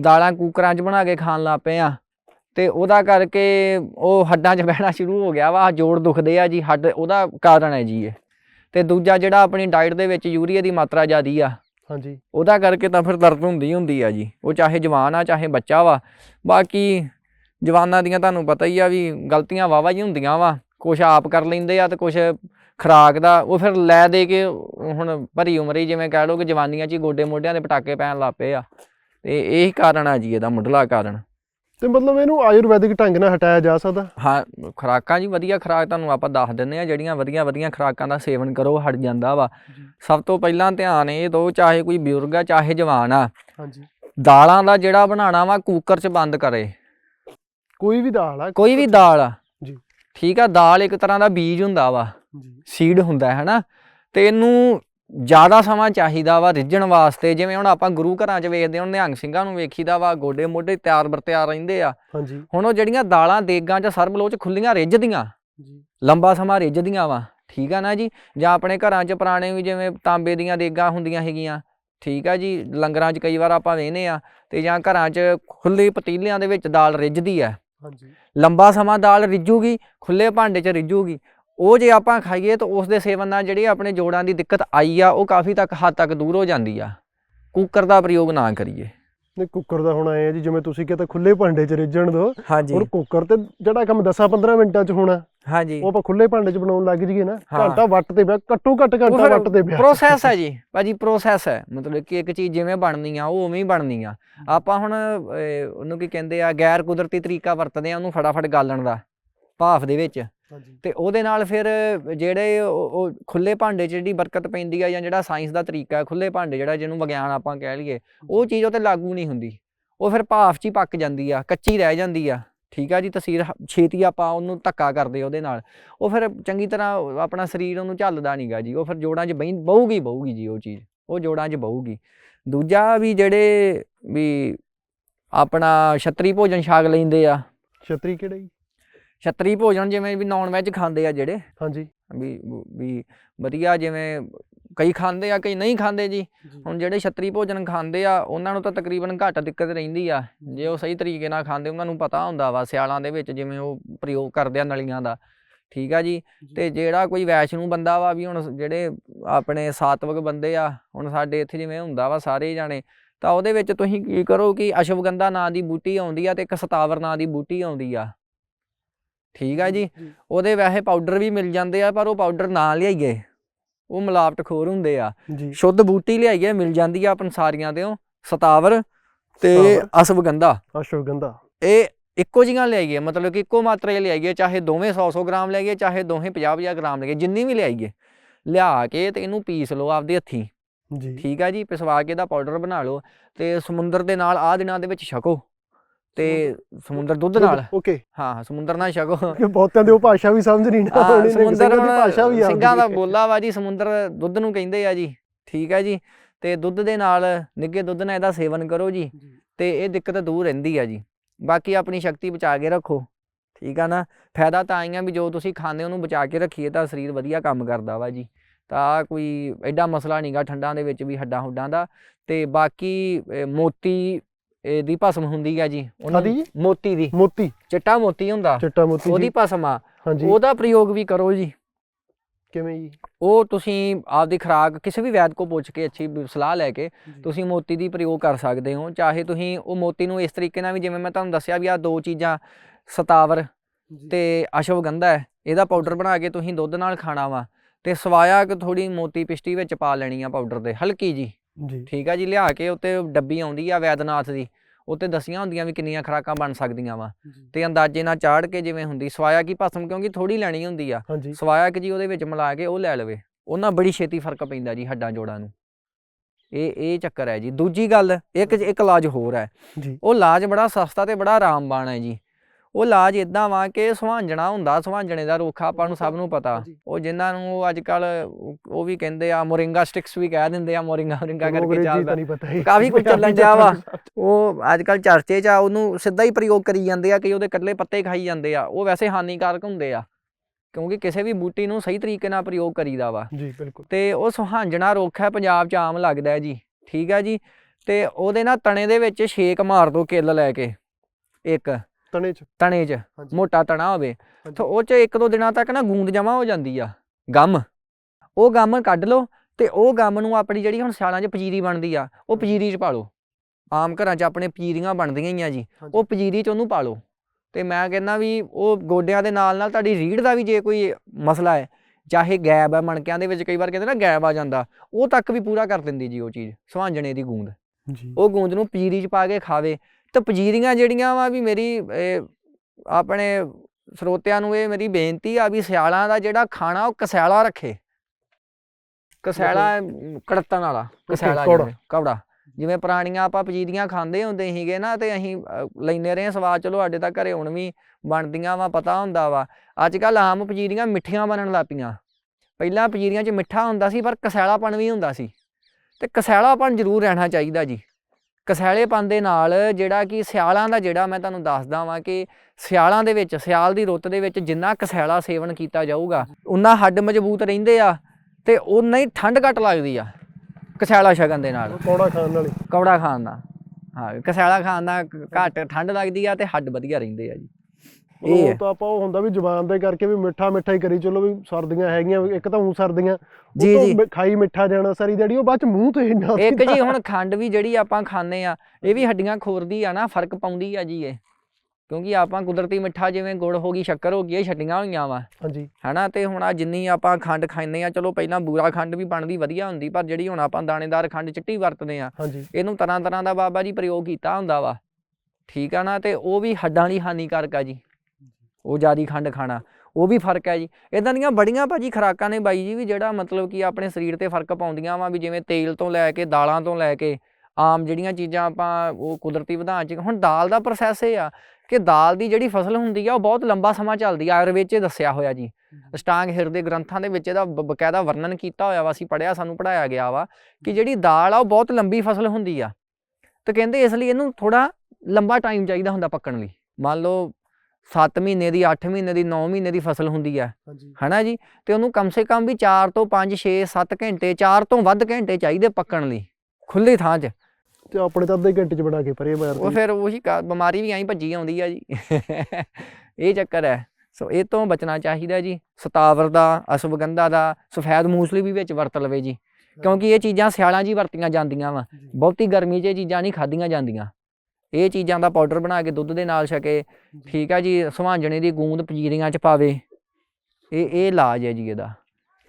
ਦਾਲਾਂ ਕੁੱਕਰਾਂ 'ਚ ਬਣਾ ਕੇ ਖਾਣ ਲੱਗ ਪਏ ਆ। ਤੇ ਉਹਦਾ ਕਰਕੇ ਉਹ ਹੱਡਾਂ 'ਚ ਬਹਿਣਾ ਸ਼ੁਰੂ ਹੋ ਗਿਆ ਵਾ ਜੋੜ ਦੁਖਦੇ ਆ ਜੀ ਹੱਡ ਉਹਦਾ ਕਾਰਨ ਹੈ ਜੀ ਇਹ। ਤੇ ਦੂਜਾ ਜਿਹੜਾ ਆਪਣੀ ਡਾਈਟ ਦੇ ਵਿੱਚ ਯੂਰੀਆ ਦੀ ਮਾਤਰਾ ਜ਼ਿਆਦੀ ਆ ਹਾਂਜੀ। ਉਹਦਾ ਕਰਕੇ ਤਾਂ ਫਿਰ ਦਰਦ ਹੁੰਦੀ ਹੁੰਦੀ ਆ ਜੀ। ਉਹ ਚਾਹੇ ਜਵਾਨ ਆ, ਚਾਹੇ ਬੱਚਾ ਵਾ। ਬਾਕੀ ਜਵਾਨਾਂ ਦੀਆਂ ਤੁਹਾਨੂੰ ਪਤਾ ਹੀ ਆ ਵੀ ਗਲਤੀਆਂ ਵਾਵਾ ਜੀ ਹੁੰਦੀਆਂ ਵਾ। ਕੁਛ ਆਪ ਕਰ ਲੈਂਦੇ ਆ ਤੇ ਕੁਛ ਖਰਾਕ ਦਾ। ਉਹ ਫਿਰ ਲੈ ਦੇ ਕੇ ਹੁਣ ਭਰੀ ਉਮਰ ਹੀ ਜਿਵੇਂ ਕਹਿ ਲਓ ਕਿ ਜਵਾਨੀਆਂ 'ਚ ਹੀ ਗੋਡੇ ਮੋਢਿਆਂ ਦੇ ਪਟਾਕੇ ਪੈਣ ਲੱਗ ਪਏ ਆ। ਤੇ ਇਹੀ ਕਾਰਨ ਆ ਜੀ, ਇਹਦਾ ਮੁੱਢਲਾ ਕਾਰਨ। ਤੇ ਮਤਲਬ ਇਹਨੂੰ ਆਯੁਰਵੈਦਿਕ ਢੰਗ ਨਾਲ ਹਟਾਇਆ ਜਾ ਸਕਦਾ? ਹਾਂ ਖੁਰਾਕਾਂ ਜੀ ਵਧੀਆ ਖੁਰਾਕ ਤੁਹਾਨੂੰ ਆਪਾਂ ਦੱਸ ਦਿੰਦੇ ਆ ਜਿਹੜੀਆਂ ਵਧੀਆ ਵਧੀਆ ਖੁਰਾਕਾਂ ਦਾ ਸੇਵਨ ਕਰੋ ਹਟ ਜਾਂਦਾ ਵਾ। ਸਭ ਤੋਂ ਪਹਿਲਾਂ ਧਿਆਨ ਇਹ ਦਿਓ ਚਾਹੇ ਕੋਈ ਬਜ਼ੁਰਗ ਆ ਚਾਹੇ ਜਵਾਨ ਆ ਹਾਂਜੀ। ਦਾਲਾਂ ਦਾ ਜਿਹੜਾ ਬਣਾਉਣਾ ਵਾ ਕੁੱਕਰ 'ਚ ਬੰਦ ਕਰੇ। ਕੋਈ ਵੀ ਦਾਲ ਆ ਕੋਈ ਵੀ ਦਾਲ ਆ। ਜੀ। ਠੀਕ ਆ ਦਾਲ ਇੱਕ ਤਰ੍ਹਾਂ ਦਾ ਬੀਜ ਹੁੰਦਾ ਵਾ। ਜੀ। ਸੀਡ ਹੁੰਦਾ ਹੈ ਹਨਾ ਤੇ ਇਹਨੂੰ ਜ਼ਿਆਦਾ ਸਮਾਂ ਚਾਹੀਦਾ ਵਾ ਰਿੱਝਣ ਵਾਸਤੇ ਜਿਵੇਂ ਹੁਣ ਆਪਾਂ ਗੁਰੂ ਘਰਾਂ 'ਚ ਵੇਖਦੇ ਹਾਂ ਨਿਹੰਗ ਸਿੰਘਾਂ ਨੂੰ ਵੇਖੀਦਾ ਵਾ ਗੋਡੇ ਮੋਢੇ ਤਿਆਰ ਬਰ ਤਿਆਰ ਰਹਿੰਦੇ ਆ। ਹਾਂਜੀ। ਹੁਣ ਉਹ ਜਿਹੜੀਆਂ ਦਾਲਾਂ ਦੇਗਾਂ 'ਚ ਸਰਬਲੋ 'ਚ ਖੁੱਲੀਆਂ ਰਿੱਝਦੀਆਂ ਜੀ। ਲੰਬਾ ਸਮਾਂ ਰਿੱਝਦੀਆਂ ਵਾ ਠੀਕ ਆ ਨਾ ਜੀ? ਜਾਂ ਆਪਣੇ ਘਰਾਂ 'ਚ ਪੁਰਾਣੇ ਵੀ ਜਿਵੇਂ ਤਾਂਬੇ ਦੀਆਂ ਦੇਗਾਂ ਹੁੰਦੀਆਂ ਹੈਗੀਆਂ ਠੀਕ ਆ ਜੀ? ਲੰਗਰਾਂ 'ਚ ਕਈ ਵਾਰ ਆਪਾਂ ਵੇਖਨੇ ਆ ਤੇ ਜਾਂ ਘਰਾਂ 'ਚ ਖੁੱਲੇ ਪਤੀਲਿਆਂ ਦੇ ਵਿੱਚ ਦਾਲ ਰਿੱਝਦੀ ਆ। ਹਾਂਜੀ। ਲੰਬਾ ਸਮਾਂ ਦਾਲ ਰਿੱਝੂਗੀ ਖੁੱਲੇ ਭਾਂਡੇ 'ਚ ਰਿੱਝੂਗੀ ਉਹ ਜੇ ਆਪਾਂ ਖਾਈਏ ਤਾਂ ਉਸ ਦੇ ਸੇਵਨ ਨਾਲ ਜਿਹੜੀ ਆਪਣੇ ਜੋੜਾਂ ਦੀ ਦਿੱਕਤ ਆਈ ਆ ਉਹ ਕਾਫੀ ਤੱਕ ਹੱਦ ਤੱਕ ਦੂਰ ਹੋ ਜਾਂਦੀ ਆ। ਕੁੱਕਰ ਦਾ ਪ੍ਰਯੋਗ ਨਾ ਕਰੀਏ। ਨਹੀਂ ਕੁੱਕਰ ਦਾ ਹੁਣ ਆਏ ਆ ਜੀ ਜਿਵੇਂ ਤੁਸੀਂ ਕਿਹਾ ਤਾਂ ਖੁੱਲੇ ਭਾਂਡੇ 'ਚ ਰਿੱਝਣ ਦੋ। ਹੁਣ ਕੁੱਕਰ ਤੇ ਜਿਹੜਾ ਕੰਮ 10-15 ਮਿੰਟਾਂ 'ਚ ਹੋਣਾ ਹਾਂਜੀ। ਉਹ ਆਪਾਂ ਖੁੱਲੇ ਭਾਂਡੇ 'ਚ ਬਣਾਉਣ ਲੱਗ ਜੀਏ ਨਾ। ਘੰਟਾ ਵੱਟ ਤੇ ਪਿਆ ਘੱਟੋ ਘੱਟ ਘੰਟਾ ਵੱਟ ਤੇ ਪਿਆ। ਪ੍ਰੋਸੈਸ ਹੈ ਜੀ ਭਾਜੀ ਪ੍ਰੋਸੈਸ ਹੈ ਮਤਲਬ ਕਿ ਇੱਕ ਚੀਜ਼ ਜਿਵੇਂ ਬਣਨੀ ਆ ਉਹ ਉਵੇਂ ਹੀ ਬਣਨੀ ਆ। ਆਪਾਂ ਹੁਣ ਉਹਨੂੰ ਕੀ ਕਹਿੰਦੇ ਆ ਗੈਰ ਕੁਦਰਤੀ ਤਰੀਕਾ ਵਰਤਦੇ ਆ ਉਹਨੂੰ ਫਟਾਫਟ ਗਾਲਣ ਦਾ ਭਾਫ ਦੇ ਵਿੱਚ। ਤੇ ਉਹਦੇ ਨਾਲ ਫਿਰ ਜਿਹੜੇ ਉਹ ਖੁੱਲੇ ਭਾਂਡੇ 'ਚ ਜਿਹੜੀ ਬਰਕਤ ਪੈਂਦੀ ਆ ਜਾਂ ਜਿਹੜਾ ਸਾਇੰਸ ਦਾ ਤਰੀਕਾ ਹੈ ਖੁੱਲੇ ਭਾਂਡੇ ਜਿਹੜਾ ਜਿਹਨੂੰ ਵਿਗਿਆਨ ਆਪਾਂ ਕਹਿ ਲਈਏ ਉਹ ਚੀਜ਼ ਉਹ ਤੇ ਲਾਗੂ ਨਹੀਂ ਹੁੰਦੀ। ਉਹ ਫਿਰ ਭਾਫ 'ਚ ਹੀ ਪੱਕ ਜਾਂਦੀ ਆ ਕੱਚੀ ਰਹਿ ਜਾਂਦੀ ਆ। ਠੀਕ ਆ ਜੀ ਤਸਵੀਰ ਛੇਤੀ ਆਪਾਂ ਉਹਨੂੰ ਧੱਕਾ ਕਰਦੇ ਉਹਦੇ ਨਾਲ। ਉਹ ਫਿਰ ਚੰਗੀ ਤਰ੍ਹਾਂ ਆਪਣਾ ਸਰੀਰ ਉਹਨੂੰ ਝੱਲਦਾ ਨਹੀਂਗਾ ਜੀ ਉਹ ਫਿਰ ਜੋੜਾਂ 'ਚ ਬਹੀਂ ਬਹੂਗੀ ਬਹੂਗੀ ਜੀ ਉਹ ਚੀਜ਼ ਉਹ ਜੋੜਾਂ 'ਚ ਬਹੂਗੀ। ਦੂਜਾ ਵੀ ਜਿਹੜੇ ਵੀ ਆਪਣਾ ਛਤਰੀ ਭੋਜਨ ਛਾਗ ਲੈਂਦੇ ਆ। ਛਤਰੀ ਕਿਹੜਾ ਜੀ? ਛਤਰੀ ਭੋਜਨ ਜਿਵੇਂ ਵੀ ਨਾਨ ਵੈਜ ਖਾਂਦੇ ਆ ਜਿਹੜੇ। ਹਾਂਜੀ। ਵੀ ਵੀ ਵਧੀਆ ਜਿਵੇਂ ਕਈ ਖਾਂਦੇ ਆ ਕਈ ਨਹੀਂ ਖਾਂਦੇ ਜੀ। ਹੁਣ ਜਿਹੜੇ ਛਤਰੀ ਭੋਜਨ ਖਾਂਦੇ ਆ ਉਹਨਾਂ ਨੂੰ ਤਾਂ ਤਕਰੀਬਨ ਘੱਟ ਦਿੱਕਤ ਰਹਿੰਦੀ ਆ। ਜੇ ਉਹ ਸਹੀ ਤਰੀਕੇ ਨਾਲ ਖਾਂਦੇ ਉਹਨਾਂ ਨੂੰ ਪਤਾ ਹੁੰਦਾ ਵਾ ਸਿਆਲਾਂ ਦੇ ਵਿੱਚ ਜਿਵੇਂ ਉਹ ਪ੍ਰਯੋਗ ਕਰਦੇ ਆ ਨਲੀਆਂ ਦਾ। ਠੀਕ ਆ ਜੀ। ਤੇ ਜਿਹੜਾ ਕੋਈ ਵੈਸ਼ਨੂੰ ਬੰਦਾ ਵਾ ਵੀ ਹੁਣ ਜਿਹੜੇ ਆਪਣੇ ਸਾਤਵਕ ਬੰਦੇ ਆ ਹੁਣ ਸਾਡੇ ਇੱਥੇ ਜਿਵੇਂ ਹੁੰਦਾ ਵਾ ਸਾਰੇ ਜਾਣੇ ਤਾਂ ਉਹਦੇ ਵਿੱਚ ਤੁਸੀਂ ਕੀ ਕਰੋ ਕਿ ਅਸ਼ਵਗੰਧਾ ਨਾਂ ਦੀ ਬੂਟੀ ਆਉਂਦੀ ਆ ਤੇ ਇੱਕ ਸਤਾਵਰ ਨਾਂ ਦੀ ਬੂਟੀ ਆਉਂਦੀ ਆ। ਠੀਕ ਆ ਜੀ। ਉਹਦੇ ਵੈਸੇ ਪਾਊਡਰ ਵੀ ਮਿਲ ਜਾਂਦੇ ਆ ਪਰ ਉਹ ਪਾਊਡਰ ਨਾ ਲਿਆਈਏ। ਉਹ ਮਿਲਾਵਟ ਖੋਰ ਹੁੰਦੇ ਆ। ਸ਼ੁੱਧ ਬੂਟੀ ਲਿਆਈਏ ਮਿਲ ਜਾਂਦੀ ਆ ਪੰਸਾਰੀਆਂ ਤੇ ਸਤਾਵਰ ਤੇ। ਅਸ਼ਵਗੰਧਾ। ਅਸ਼ਵਗੰਧਾ। ਇਹ ਇੱਕੋ ਜਿਹੀਆਂ ਲਿਆਈਏ ਮਤਲਬ ਕਿ ਇੱਕੋ ਮਾਤਰਾ ਹੀ ਲਿਆਈਏ ਚਾਹੇ ਦੋਵੇਂ 100-100 ਗ੍ਰਾਮ ਲਿਆਈਏ ਚਾਹੇ ਦੋਵੇਂ 50-50 ਗ੍ਰਾਮ ਲਿਆਈਏ ਜਿੰਨੀ ਵੀ ਲਿਆਈਏ। ਲਿਆ ਕੇ ਤੇ ਇਹਨੂੰ ਪੀਸ ਲਓ ਆਪਦੇ ਹੱਥੀਂ। ਜੀ। ਠੀਕ ਆ ਜੀ ਪਿਸਵਾ ਕੇ ਇਹਦਾ ਪਾਊਡਰ ਬਣਾ ਲਓ ਤੇ ਸਮੁੰਦਰ ਦੇ ਨਾਲ ਆ ਦਿਨਾਂ ਦੇ ਵਿੱਚ ਛਕੋ। ਤੇ ਸਮੁੰਦਰ ਦੁੱਧ ਨਾਲ। ਓਕੇ। ਹਾਂ ਸਮੁੰਦਰ ਨਾਲ ਛਕੋ ਕਿ ਬਹੁਤਿਆਂ ਦੇ ਉਹ ਭਾਸ਼ਾ ਵੀ ਸਮਝ ਨਹੀਂ ਨਾ ਹਾਂ, ਆਉਣੀ, ਸਮੁੰਦਰ ਦੀ ਭਾਸ਼ਾ ਵੀ ਹੁਣ ਸਿੰਘਾਂ ਦਾ ਹੈ। ਬੋਲਾ ਵਾ ਜੀ ਸਮੁੰਦਰ ਦੁੱਧ ਨੂੰ ਕਹਿੰਦੇ ਆ ਜੀ। ਠੀਕ ਹੈ ਜੀ। ਤੇ ਦੁੱਧ ਦੇ ਨਾਲ ਨਿੱਗੇ ਦੁੱਧ ਨਾਲ ਇਹਦਾ ਸੇਵਨ ਕਰੋ ਜੀ। ਤੇ ਇਹ ਦਿੱਕਤ ਦੂਰ ਰਹਿੰਦੀ ਆ ਜੀ। ਬਾਕੀ ਆਪਣੀ ਸ਼ਕਤੀ ਬਚਾ ਕੇ ਰੱਖੋ। ਠੀਕ ਆ ਨਾ? ਫਾਇਦਾ ਤਾਂ ਆਈਆਂ ਵੀ ਜੋ ਤੁਸੀਂ ਖਾਂਦੇ ਉਹਨੂੰ ਬਚਾ ਕੇ ਰੱਖੀਏ ਤਾਂ ਸਰੀਰ ਵਧੀਆ ਕੰਮ ਕਰਦਾ ਵਾ ਜੀ। ਤਾਂ ਕੋਈ ਐਡਾ ਮਸਲਾ ਨਹੀਂਗਾ ਠੰਡਾਂ ਦੇ ਵਿੱਚ ਵੀ ਹੱਡਾਂ ਹੁੱਡਾਂ ਦਾ। ਤੇ ਬਾਕੀ ਮੋਤੀ ਇਹ ਦੀ ਭਸਮ ਹੁੰਦੀ ਆ ਜੀ ਕਾਹਦੀ ਜੀ? ਮੋਤੀ ਦੀ। ਮੋਤੀ। ਚਿੱਟਾ ਮੋਤੀ ਹੁੰਦਾ। ਚਿੱਟਾ ਮੋਤੀ ਉਹਦੀ ਭਸਮ ਆ। ਹਾਂਜੀ। ਉਹਦਾ ਪ੍ਰਯੋਗ ਵੀ ਕਰੋ ਜੀ। ਕਿਵੇਂ ਜੀ? ਉਹ ਤੁਸੀਂ ਆਪਦੀ ਖੁਰਾਕ ਕਿਸੇ ਵੀ ਵੈਦ ਕੋ ਪੁੱਛ ਕੇ ਅੱਛੀ ਸਲਾਹ ਲੈ ਕੇ ਤੁਸੀਂ ਮੋਤੀ ਦੀ ਪ੍ਰਯੋਗ ਕਰ ਸਕਦੇ ਹੋ। ਚਾਹੇ ਤੁਸੀਂ ਉਹ ਮੋਤੀ ਨੂੰ ਇਸ ਤਰੀਕੇ ਨਾਲ ਵੀ ਜਿਵੇਂ ਮੈਂ ਤੁਹਾਨੂੰ ਦੱਸਿਆ ਵੀ ਆ ਦੋ ਚੀਜ਼ਾਂ ਸਤਾਵਰ ਤੇ ਅਸ਼ਵਗੰਧਾ ਹੈ ਇਹਦਾ ਪਾਊਡਰ ਬਣਾ ਕੇ ਤੁਸੀਂ ਦੁੱਧ ਨਾਲ ਖਾਣਾ ਵਾ ਤੇ ਸਵਾਇਆ ਕਿ ਥੋੜੀ ਮੋਤੀ ਪਿਸ਼ਟੀ ਵਿੱਚ ਪਾ ਲੈਣੀ ਆ ਪਾਊਡਰ ਦੇ ਹਲਕੀ ਜੀ। ਜੀ। ਠੀਕ ਆ ਜੀ ਲਿਆ ਕੇ ਉੱਤੇ ਡੱਬੀ ਆਉਂਦੀ ਆ ਵੈਦਨਾਥ ਦੀ ਉੱਤੇ ਦਸੀਆਂ ਹੁੰਦੀਆਂ ਵੀ ਕਿੰਨੀਆਂ ਖੁਰਾਕਾਂ ਬਣ ਸਕਦੀਆਂ ਵਾ। ਤੇ ਅੰਦਾਜ਼ੇ ਨਾਲ ਚਾੜ ਕੇ ਜਿਵੇਂ ਹੁੰਦੀ ਸਵਾਇਆ ਕੀ ਭਸਮ ਕਿਉਂਕਿ ਥੋੜੀ ਲੈਣੀ ਹੁੰਦੀ ਆ। ਹਾਂਜੀ। ਸਵਾਇਕ ਜੀ ਉਹਦੇ ਵਿੱਚ ਮਿਲਾ ਕੇ ਉਹ ਲੈ ਲਵੇ ਉਹਨਾਂ ਬੜੀ ਛੇਤੀ ਫ਼ਰਕ ਪੈਂਦਾ ਜੀ ਹੱਡਾਂ ਜੋੜਾਂ ਨੂੰ। ਇਹ ਇਹ ਚੱਕਰ ਹੈ ਜੀ। ਦੂਜੀ ਗੱਲ ਇੱਕ ਇੱਕ ਇਲਾਜ ਹੋਰ ਹੈ। ਉਹ ਇਲਾਜ ਬੜਾ ਸਸਤਾ ਤੇ ਬੜਾ ਆਰਾਮਬਾਨ ਹੈ ਜੀ। ਉਹ ਇਲਾਜ ਇਦਾਂ ਵਾ ਕਿ ਸੁਹਾਂਜਣਾ ਹੁੰਦਾ ਸੁਹਾਂਜਣੇ ਦਾ ਰੁੱਖ ਆਪਾਂ ਨੂੰ ਸਭ ਨੂੰ ਪਤਾ। ਉਹ ਜਿਨ੍ਹਾਂ ਨੂੰ ਅੱਜ ਕੱਲ ਉਹ ਵੀ ਕਹਿੰਦੇ ਆ ਮੋਰਿੰਗਾ ਸਟਿਕਸ ਵੀ ਕਹਿ ਦਿੰਦੇ ਆ ਮੋਰਿੰਗਾ ਮੋਰਿੰਗਾ ਕਰਕੇ ਚੱਲਦਾ। ਜੀ ਕਾਫੀ ਕੁਝ ਚੱਲਣ ਡਿਆ ਵਾ। *laughs* ਉਹ ਅੱਜ ਕੱਲ ਚਰਚੇ 'ਚ ਆ ਉਹਨੂੰ ਸਿੱਧਾ ਹੀ ਪ੍ਰਯੋਗ ਕਰੀ ਜਾਂਦੇ ਆ ਕਿ ਉਹਦੇ ਇਕੱਲੇ ਪੱਤੇ ਖਾਈ ਜਾਂਦੇ ਆ। ਉਹ ਵੈਸੇ ਹਾਨੀਕਾਰਕ ਹੁੰਦੇ ਆ ਕਿਉਂਕਿ ਕਿਸੇ ਵੀ ਬੂਟੀ ਨੂੰ ਸਹੀ ਤਰੀਕੇ ਨਾਲ ਪ੍ਰਯੋਗ ਕਰੀਦਾ ਵਾ। ਜੀ ਬਿਲਕੁਲ। ਤੇ ਉਹ ਸੁਹਾਂਜਣਾ ਰੁੱਖ ਹੈ ਪੰਜਾਬ 'ਚ ਆਮ ਲੱਗਦਾ ਹੈ ਜੀ। ਠੀਕ ਹੈ ਜੀ? ਤੇ ਉਹਦੇ ਨਾਲ ਤਣੇ ਦੇ ਵਿੱਚ ਛੇਕ ਮਾਰ ਦੋ ਕਿੱਲ ਲੈ ਕੇ ਇੱਕ। ਤਣੇ ਚ। ਤਣੇ 'ਚ ਹਾਂਜੀ। ਮੋਟਾ ਤਣਾ ਹੋਵੇ। ਤਾਂ ਉਹ 'ਚ ਇੱਕ ਦੋ ਦਿਨਾਂ ਤੱਕ ਨਾ ਗੂੰਦ ਜਮਾ ਹੋ ਜਾਂਦੀ ਆ ਗਮ। ਉਹ ਗਮ ਕੱਢ ਲਓ ਤੇ ਉਹ ਗਮ ਨੂੰ ਆਪਣੀ ਜਿਹੜੀ ਹੁਣ ਸਿਆਲਾਂ 'ਚ ਪਜੀਰੀ ਬਣਦੀ ਆ ਉਹ ਪਜੀਰੀ 'ਚ ਪਾ ਲਓ। ਆਮ ਘਰਾਂ 'ਚ ਆਪਣੇ ਪਜੀਰੀਆਂ ਬਣਦੀਆਂ ਹੀ ਆ ਜੀ। ਹਾਂਜੀ। ਉਹ ਪਜੀਰੀ 'ਚ ਉਹਨੂੰ ਪਾ ਲਓ। ਤੇ ਮੈਂ ਕਹਿੰਦਾ ਵੀ ਉਹ ਗੋਡਿਆਂ ਦੇ ਨਾਲ ਨਾਲ ਤੁਹਾਡੀ ਰੀੜ ਦਾ ਵੀ ਜੇ ਕੋਈ ਮਸਲਾ ਹੈ ਚਾਹੇ ਗੈਬ ਹੈ ਮਣਕਿਆਂ ਦੇ ਵਿੱਚ ਕਈ ਵਾਰ ਕਹਿੰਦੇ ਨਾ ਗੈਬ ਆ ਜਾਂਦਾ ਉਹ ਤੱਕ ਵੀ ਪੂਰਾ ਕਰ ਦਿੰਦੀ ਜੀ ਉਹ ਚੀਜ਼ ਸੁਹਾਂਜਣੇ ਦੀ ਗੂੰਦ। ਜੀ। ਉਹ ਗੂੰਦ ਨੂੰ ਪਜੀਰੀ 'ਚ ਪਾ ਕੇ ਖਾਵੇ। ਤੇ ਪਜੀਰੀਆਂ ਜਿਹੜੀਆਂ ਵਾ ਵੀ ਮੇਰੀ ਆਪਣੇ ਸਰੋਤਿਆਂ ਨੂੰ ਇਹ ਮੇਰੀ ਬੇਨਤੀ ਆ ਵੀ ਸਿਆਲਾਂ ਦਾ ਜਿਹੜਾ ਖਾਣਾ ਉਹ ਕਸੈਲਾ ਰੱਖੇ। ਕਸੈਲਾ ਅਮ, ਕੜਤਣ ਵਾਲਾ ਕਸੈਲਾ ਕੌੜਾ। ਜਿਵੇਂ ਪੁਰਾਣੀਆਂ ਆਪਾਂ ਪਜੀਰੀਆਂ ਖਾਂਦੇ ਹੁੰਦੇ ਸੀਗੇ ਨਾ ਤੇ ਅਸੀਂ ਲੈਂਦੇ ਰਹੇ ਸਵਾਦ। ਚਲੋ ਸਾਡੇ ਤਾਂ ਘਰੇ ਹੁਣ ਵੀ ਬਣਦੀਆਂ ਵਾ ਪਤਾ ਹੁੰਦਾ ਵਾ। ਅੱਜ ਕੱਲ ਆਮ ਪਜੀਰੀਆਂ ਮਿੱਠੀਆਂ ਬਣਨ ਲੱਗ ਪਈਆਂ। ਪਹਿਲਾਂ ਪਜੀਰੀਆਂ 'ਚ ਮਿੱਠਾ ਹੁੰਦਾ ਸੀ ਪਰ ਕਸੈਲਾਪਣ ਵੀ ਹੁੰਦਾ ਸੀ। ਤੇ ਕਸੈਲਾਪਣ ਜ਼ਰੂਰ ਰਹਿਣਾ ਚਾਹੀਦਾ ਜੀ। ਕਸੈਲੇਪਣ ਦੇ ਨਾਲ ਜਿਹੜਾ ਕਿ ਸਿਆਲਾਂ ਦਾ ਜਿਹੜਾ ਮੈਂ ਤੁਹਾਨੂੰ ਦੱਸਦਾ ਵਾਂ ਕਿ ਸਿਆਲਾਂ ਦੇ ਵਿੱਚ ਸਿਆਲ ਦੀ ਰੁੱਤ ਦੇ ਵਿੱਚ ਜਿੰਨਾ ਕਸੈਲਾ ਸੇਵਨ ਕੀਤਾ ਜਾਊਗਾ ਉਨਾ ਹੱਡ ਮਜ਼ਬੂਤ ਰਹਿੰਦੇ ਆ ਤੇ ਉਨਾ ਹੀ ਠੰਡ ਘੱਟ ਲੱਗਦੀ ਆ ਕਸੈਲਾ ਛਕਣ ਦੇ ਨਾਲ। ਕੌੜਾ ਖਾਣ ਵਾਲੀ ਕੌੜਾ ਖਾਣ ਦਾ ਹਾਂ ਕਸੈਲਾ ਖਾਣ ਦਾ ਘ- ਘੱਟ ਠੰਡ ਲੱਗਦੀ ਆ ਤੇ ਹੱਡ ਵਧੀਆ ਰਹਿੰਦੇ ਆ ਜੀ। ਇਹ ਉਹ ਹੈ। ਤਾਂ ਆਪਾਂ ਉਹ ਹੁੰਦਾ ਵੀ ਜ਼ੁਬਾਨ ਦੇ ਕਰਕੇ ਵੀ ਮਿੱਠਾ ਮਿੱਠਾ ਹੀ ਕਰੀ ਚਲੋ ਵੀ ਸਰਦੀਆਂ ਹੈਗੀਆਂ ਇੱਕ ਤਾਂ ਹੂੰ ਸਰਦੀਆਂ ਜੀ, ਉੱਤੋਂ ਜੀ। ਖਾਈ ਮਿੱਠਾ ਜਾਣਾ ਸਾਰੀ ਜਿਹੜੀ ਉਹ ਬਾਅਦ ਚ ਮੂੰਹ ਤੇ ਇੰਨਾ ਇੱਕ ਜੀ ਹੁਣ ਖੰਡ ਵੀ ਜਿਹੜੀ ਆਪਾਂ ਖਾਂਦੇ ਆ ਇਹ ਵੀ ਹੱਡੀਆਂ ਖੋਰਦੀ ਆ ਨਾ ਫ਼ਰਕ ਪਾਉਂਦੀ ਆ ਜੀ ਇਹ। ਕਿਉਂਕਿ ਆਪਾਂ ਕੁਦਰਤੀ ਮਿੱਠਾ ਜਿਵੇਂ ਗੁੜ ਹੋ ਗਈ ਸ਼ੱਕਰ ਹੋ ਗਈ ਇਹ ਛੱਡੀਆਂ ਹੋਈਆਂ ਵਾ। ਹਾਂਜੀ। ਹਨਾ ਤੇ ਹੁਣ ਆ ਜਿੰਨੀ ਆਪਾਂ ਖੰਡ ਖਾਂਦੇ ਆ ਚਲੋ ਪਹਿਲਾਂ ਬੂਰਾ ਖੰਡ ਵੀ ਬਣਦੀ ਵਧੀਆ ਹੁੰਦੀ ਪਰ ਜਿਹੜੀ ਹੁਣ ਆਪਾਂ ਦਾਣੇਦਾਰ ਖੰਡ ਚਿੱਟੀ ਵਰਤਦੇ ਆ ਹਾਂਜੀ। ਇਹਨੂੰ ਤਰ੍ਹਾਂ ਤਰ੍ਹਾਂ ਦਾ ਬਾਬਾ ਜੀ ਪ੍ਰਯੋਗ ਕੀਤਾ ਹੁੰਦਾ ਵਾ। ਠੀਕ ਆ ਨਾ ਤੇ ਉਹ ਵੀ ਹੱਡਾਂ ਲਈ ਹਾਨੀਕਾਰਕ ਆ ਜੀ। ਉਹ ਜਿਆਦੀ ਖੰਡ ਖਾਣਾ ਉਹ ਵੀ ਫ਼ਰਕ ਹੈ ਜੀ। ਇਦਾਂ ਦੀਆਂ ਬੜੀਆਂ ਭਾਜੀ ਖੁਰਾਕਾਂ ਨੇ ਬਾਈ ਜੀ ਵੀ ਜਿਹੜਾ ਮਤਲਬ ਕਿ ਆਪਣੇ ਸਰੀਰ ਤੇ ਫ਼ਰਕ ਪਾਉਂਦੀਆਂ ਵਾ ਵੀ ਜਿਵੇਂ ਤੇਲ ਤੋਂ ਲੈ ਕੇ ਦਾਲਾਂ ਤੋਂ ਲੈ ਕੇ ਆਮ ਜਿਹੜੀਆਂ ਚੀਜ਼ਾਂ ਆਪਾਂ ਉਹ ਕੁਦਰਤੀ ਵਿਧਾਨ ਚ ਹੁਣ ਦਾਲ ਦਾ ਪ੍ਰੋਸੈਸ ਇਹ ਆ ਕਿ ਦਾਲ ਦੀ ਜਿਹੜੀ ਫਸਲ ਹੁੰਦੀ ਆ ਉਹ ਬਹੁਤ ਲੰਬਾ ਸਮਾਂ ਚੱਲਦੀ ਆ ਆਯੁਰਵੇਦ 'ਚ ਦੱਸਿਆ ਹੋਇਆ ਜੀ। ਅਸ਼ਟਾਂਗ ਹਿਰਦੇ ਗ੍ਰੰਥਾਂ ਦੇ ਵਿੱਚ ਇਹਦਾ ਬਕਾਇਦਾ ਵਰਣਨ ਕੀਤਾ ਹੋਇਆ ਵਾ ਅਸੀਂ ਪੜਿਆ ਸਾਨੂੰ ਪੜਾਇਆ ਗਿਆ ਵਾ ਕਿ ਜਿਹੜੀ ਦਾਲ ਆ ਉਹ ਬਹੁਤ ਲੰਬੀ ਫਸਲ ਹੁੰਦੀ ਆ। ਤੇ ਕਹਿੰਦੇ ਇਸ ਲਈ ਇਹਨੂੰ ਥੋੜਾ ਲੰਬਾ ਟਾਈਮ ਚਾਹੀਦਾ ਹੁੰਦਾ ਪੱਕਣ ਲਈ। ਮੰਨ ਲਓ 7 ਮਹੀਨੇ ਦੀ 8 ਮਹੀਨੇ ਦੀ 9 ਮਹੀਨੇ ਦੀ ਫਸਲ ਹੁੰਦੀ ਆ ਹਾਂਜੀ। ਹਨਾ ਜੀ? ਤੇ ਉਹਨੂੰ ਕਮ ਸੇ ਕਮ ਵੀ 4 ਤੋਂ 5 6 7 ਘੰਟੇ 4 ਤੋਂ ਵੱਧ ਘੰਟੇ ਚਾਹੀਦੇ ਪੱਕਣ ਲਈ ਖੁੱਲੀ ਥਾਂ 'ਚ। ਤੇ ਆਪਣੇ ਤਾਂ ਅੱਧੇ ਘੰਟੇ ਚ ਬਣਾ ਕੇ ਪਰੇ ਮਾਰ ਉਹ ਫਿਰ ਉਹੀ ਬਿਮਾਰੀ ਵੀ ਐਂ ਭੱਜੀ ਆਉਂਦੀ ਆ ਜੀ। ਇਹ ਚੱਕਰ ਹੈ। ਸੋ ਇਹ ਤੋਂ ਬਚਣਾ ਚਾਹੀਦਾ ਜੀ। ਸਤਾਵਰ ਦਾ ਅਸ਼ਵਗੰਧਾ ਦਾ ਸਫੈਦ ਮੂਸਲੀ ਵੀ ਵਿੱਚ ਵਰਤ ਲਵੇ ਜੀ। ਕਿਉਂਕਿ ਇਹ ਚੀਜ਼ਾਂ ਸਿਆਲਾਂ 'ਚ ਹੀ ਵਰਤੀਆਂ ਜਾਂਦੀਆਂ ਵਾ। ਬਹੁਤੀ ਗਰਮੀ 'ਚ ਇਹ ਚੀਜ਼ਾਂ ਨਹੀਂ ਖਾਧੀਆਂ ਜਾਂਦੀਆਂ। ਇਹ ਚੀਜ਼ਾਂ ਦਾ ਪਾਊਡਰ ਬਣਾ ਕੇ ਦੁੱਧ ਦੇ ਨਾਲ ਛਕੇ। ਠੀਕ ਆ ਜੀ ਸੁਹਾਂਜਣੇ ਦੀ ਗੂੰਦ ਪਜੀਰੀਆਂ 'ਚ ਪਾਵੇ। ਇਹ ਇਹ ਇਲਾਜ ਹੈ ਜੀ ਇਹਦਾ।